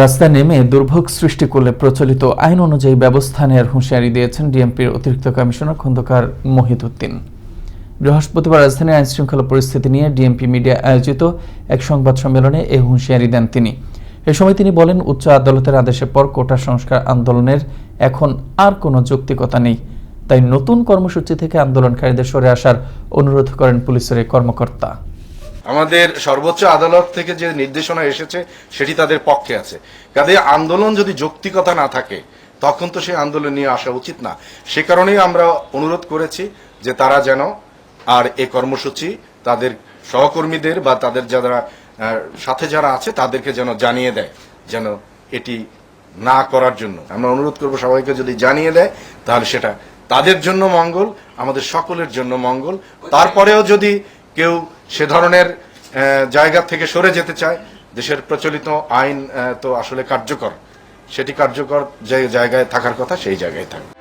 রাস্তায় নেমে দুর্ভোগ সৃষ্টি করলে প্রচলিত আইন অনুযায়ী ব্যবস্থা নেওয়ার হুঁশিয়ারি দিয়েছেন ডিএমপির অতিরিক্ত কমিশনার খন্দকার মহিদুদ্দিন। বৃহস্পতিবার রাজধানীর আইন শৃঙ্খলা পরিস্থিতি নিয়ে ডিএমপি মিডিয়া আয়োজিত এক সংবাদ সম্মেলনে এই হুঁশিয়ারি দেন তিনি। এ সময় তিনি বলেন, উচ্চ আদালতের আদেশের পর কোটা সংস্কার আন্দোলনের এখন আর কোনো যৌক্তিকতা নেই। তাই নতুন কর্মসূচি থেকে আন্দোলনকারীদের সরে আসার অনুরোধ করেন পুলিশের কর্মকর্তা। আমাদের সর্বোচ্চ আদালত থেকে যে নির্দেশনা এসেছে সেটি তাদের পক্ষে আছে। কাজে আন্দোলন যদি যৌক্তিকতা না থাকে তখন তো সেই আন্দোলন নিয়ে আসা উচিত না। সে কারণেই আমরা অনুরোধ করেছি যে তারা যেন আর এ কর্মসূচি তাদের সহকর্মীদের বা তাদের যারা সাথে যারা আছে তাদেরকে যেন জানিয়ে দেয় যেন এটি না করার জন্য। আমরা অনুরোধ করব সবাইকে যদি জানিয়ে দেয় তাহলে সেটা তাদের জন্য মঙ্গল আমাদের সকলের জন্য মঙ্গল। তারপরেও যদি কেউ সে ধরনের জায়গা থেকে সরে যেতে চায়, দেশের প্রচলিত আইন তো আসলে কার্যকর। সেটি কার্যকর যে জায়গায় থাকার কথা, সেই জায়গায় থাকবে